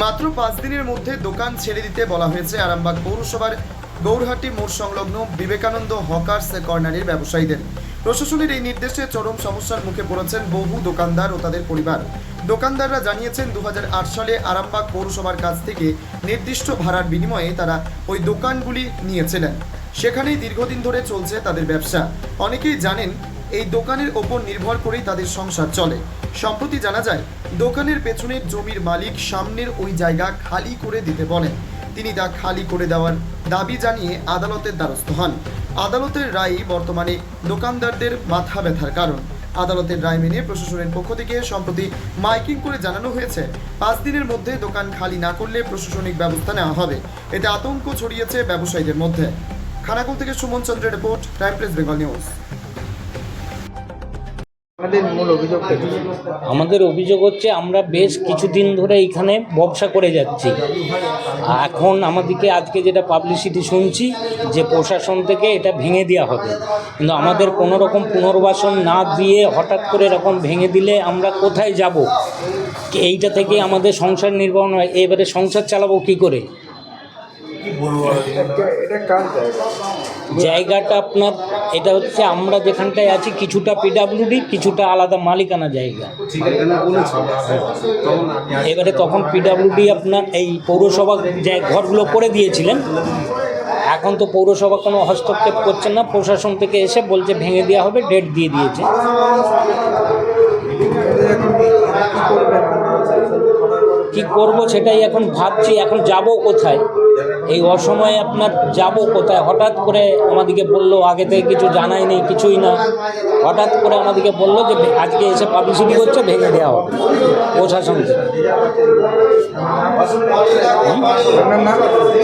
মাত্র পাঁচ দিনের মধ্যে দোকান ছেড়ে দিতে বলা হয়েছে আরামবাগ পৌরসভার গৌরহাটি মোড় সংলগ্ন বিবেকানন্দ হকার্স কর্নারের ব্যবসায়ীদের। প্রশাসনের এই নির্দেশে চরম সমস্যার মুখে পড়েছেন বহু দোকানদার ও তাদের পরিবার। দোকানদাররা জানিয়েছেন দু হাজার আট সালে আরামবাগ পৌরসভার কাছ থেকে নির্দিষ্ট ভাড়ার বিনিময়ে তারা ওই দোকানগুলি নিয়েছিলেন। সেখানেই দীর্ঘদিন ধরে চলছে তাদের ব্যবসা। অনেকেই জানেন এই দোকানের ওপর নির্ভর করেই তাদের সংসার চলে। সম্প্রতি জানা যায়, দোকানের পেছনের জমির মালিক সামনের ওই জায়গা খালি করে দিতে বলেন। তিনি তা খালি করে দেওয়ার দাবি জানিয়ে আদালতের দ্বারস্থ হন। আদালতের রায়ই বর্তমানে দোকানদারদের মাথা ব্যথার কারণ। আদালতের রায় মেনে প্রশাসনের পক্ষ থেকে সম্প্রতি মাইকিং করে জানানো হয়েছে, পাঁচ দিনের মধ্যে দোকান খালি না করলে প্রশাসনিক ব্যবস্থা নেওয়া হবে। এতে আতঙ্ক ছড়িয়েছে ব্যবসায়ীদের মধ্যে। খানাকুল থেকে সুমন চন্দ্রের report Time Press, Bengal News. আমাদের অভিযোগ হচ্ছে আমরা বেশ কিছুদিন ধরে এখানে ব্যবসা করে যাচ্ছি। এখন আমাদেরকে আজকে যেটা পাবলিসিটি শুনছি যে প্রশাসন থেকে এটা ভেঙে দেওয়া হবে। কিন্তু আমাদের কোনো রকম পুনর্বাসন না দিয়ে হঠাৎ করে এরকম ভেঙে দিলে আমরা কোথায় যাব? এইটা থেকে আমাদের সংসার নির্বাহ হয় এবারে সংসার চালাবো কি করে? এটা কার জায়গাটা আপনার এটা হচ্ছে আমরা যেখানটায় আছি কিছুটা পিডাব্লিউডি কিছুটা আলাদা মালিকানা জায়গা। এবারে তখন পিডাব্লিউডি আপনার এই পৌরসভা যে ঘরগুলো করে দিয়েছিলেন এখন তো পৌরসভা কোনো হস্তক্ষেপ করছে না প্রশাসন থেকে এসে বলছে ভেঙে দেওয়া হবে ডেট দিয়ে দিয়েছে এদের এখন কি কি করবেন কি করব সেটাই এখন ভাবছি, এখন যাব কোথায়? এই অসময়ে আপনার যাব কোথায়? হঠাৎ করে আমাদেরকে বলল, আগে থেকে কিছু জানাই নেই, কিছুই না। হঠাৎ করে আমাদেরকে বলল যে আজকে এসে পাবলিসিটি করছে, ভেঙে দেওয়া হবে। প্রশাসন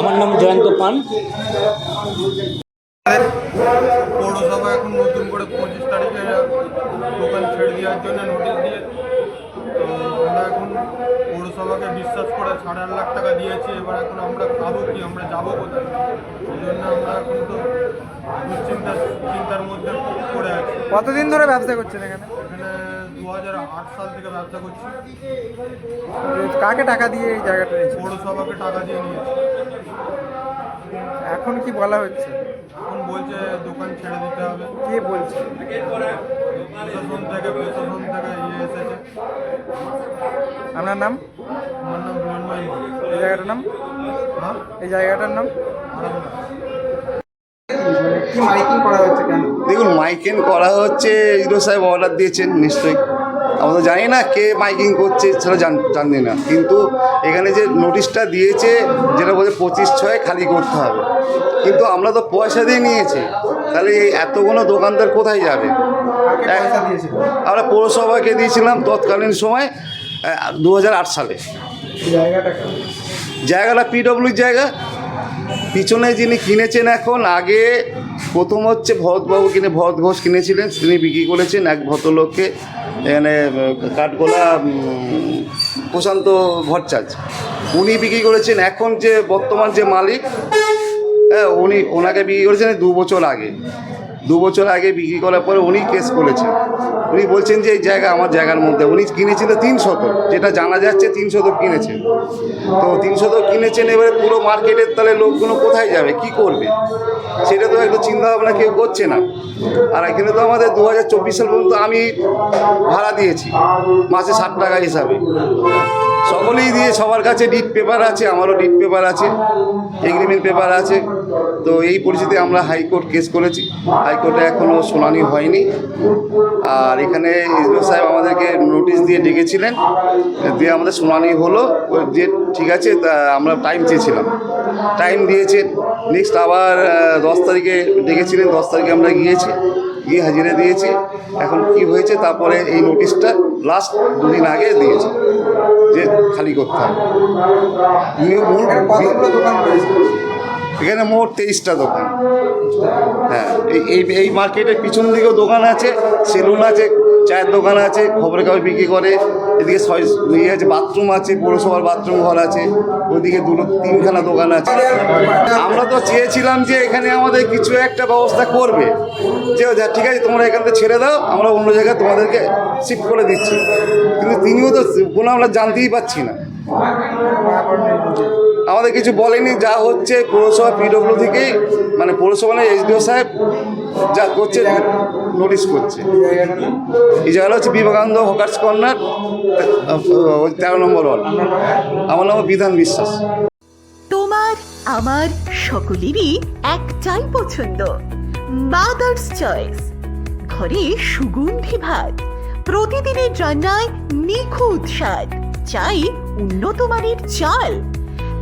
আমার নাম জয়ন্ত পান। পৌরসভা এখন নতুন করে পঁচিশ তারিখে দোকান ছেড়ে দেওয়ার জন্য নোটিশ দিয়ে তো আমরা এখন পৌরসভাকে বিশ্বাস করে সাড়ে আট লাখ টাকা দিয়েছি এবার এখন আমরা খাব কি আমরা যাব কোথায়? সেই জন্য আমরা এখন তো দুশ্চিন্তার চিন্তার মধ্যে পড়ে আছি। কতদিন ধরে ব্যবসা করছেন এখানে? এখানে দু হাজার আট সাল থেকে ব্যবসা করছি। কাকে টাকা দিয়ে এই জায়গাটা পৌরসভাকে টাকা দিয়ে নিয়েছি। এখন কি বলা হচ্ছে? এখন বলছে দোকান ছেড়ে দিতে হবে। কে বলছে? প্রশাসন থেকে প্রশাসন থেকে ইয়ে এসেছে। আপনার নাম? আমার নাম মৃন্ময় এই জায়গাটার নাম? হ্যাঁ? এই জায়গাটার নাম? কি মাইকিং করা হচ্ছে। কেন দেখুন মাইকিং করা হচ্ছে ইউরো সাহেব অর্ডার দিয়েছেন নিশ্চয়ই। আমরা তো জানি না কে মাইকিং করছে সেটা জান না। কিন্তু এখানে যে নোটিশটা দিয়েছে যেটা বলছে পঁচিশ ছয় খালি করতে হবে। কিন্তু আমরা তো পয়সা দিয়ে নিয়েছি। তাহলে এই এতগুলো দোকানদার কোথায় যাবে? দিয়েছিল? আমরা পৌরসভাকে দিয়েছিলাম তৎকালীন সময় দু হাজার আট সালে। জায়গাটা পিডব্লিউর জায়গা। পিছনে যিনি কিনেছেন এখন আগে প্রথম হচ্ছে ভরতবাবু কিনে ভরত ঘোষ কিনেছিলেন। তিনি বিক্রি করেছেন এক ভদ্রলোককে। এখানে কাঠগোলা প্রশান্ত ভট্টাচার্য। উনি বিক্রি করেছেন এখন যে বর্তমান যে মালিক হ্যাঁ উনি, ওনাকে বিক্রি করেছেন দু বছর আগে। দু বছর আগে বিক্রি করার পরে উনি কেস করেছেন। উনি বলছেন যে এই জায়গা আমার জায়গার মধ্যে। উনি কিনেছিল তিন শতক, যেটা জানা যাচ্ছে তিন শতক কিনেছেন তো তিন শতক কিনেছেন, এবারে পুরো মার্কেটের তাহলে লোকগুলো কোথায় যাবে, কি করবে? সেটা তো একটু চিন্তাভাবনা কেউ করছে না। আর এখানে তো আমাদের দু হাজার চব্বিশ সাল পর্যন্ত আমি ভাড়া দিয়েছি, মাসে ষাট টাকা হিসাবে। সকলেই দিয়ে সবার কাছে ডিট পেপার আছে, আমারও ডিট পেপার আছে এগ্রিমেন্ট পেপার আছে। তো এই পরিস্থিতি আমরা হাইকোর্ট কেস করেছি। হাইকোর্টে এখনও শুনানি হয়নি। আর এখানে ইসরো সাহেব আমাদেরকে নোটিশ দিয়ে ডেকেছিলেন, দিয়ে আমাদের শুনানি হলো যে ঠিক আছে, তা আমরা টাইম চেয়েছিলাম। টাইম দিয়েছেন নেক্সট আবার দশ তারিখে ডেকেছিলেন, দশ তারিখে আমরা গিয়েছি, গিয়ে হাজিরা দিয়েছি। এখন কি হয়েছে, তারপরে এই নোটিশটা লাস্ট দুদিন আগে দিয়েছে যে খালি করতে হবে। মূল- এখানে মোট তেইশটা দোকান। হ্যাঁ এই এই এই মার্কেটের পিছন দিকেও দোকান আছে সেলুন আছে চায়ের দোকান আছে খবরের কাগজ বিক্রি করে এদিকে ছয় ইয়ে আছে, বাথরুম আছে, পৌরসভার বাথরুম ঘর আছে ওইদিকে দুটো তিনখানা দোকান আছে। আমরা তো চেয়েছিলাম যে এখানে আমাদের কিছু একটা ব্যবস্থা করবে। যে ঠিক আছে, তোমরা এখান থেকে ছেড়ে দাও, আমরা অন্য জায়গায় তোমাদেরকে শিফট করে দিচ্ছি। কিন্তু তিনিও তো, কোনো আমরা জানতেই পারছি না। আমাদের কিছু বলেনি, যা হচ্ছে পৌরসভা পিডব্লিউ থেকে মানে পৌরসভা এসডিও সাহেব যা করছে নোটিশ করছে। এই জায়গাটা হচ্ছে বিবেকানন্দ হকার্স কর্নার তেরো নম্বর ওয়ার্ড। আমার নাম বিধান বিশ্বাস। তোমার, আমার সকলেরই একটাই পছন্দ মাদার্স চয়েস ঘরে সুগন্ধি ভাত, প্রতিদিনের রান্নায় নিখুঁত স্বাদ, চাই উন্নত মানের চাল।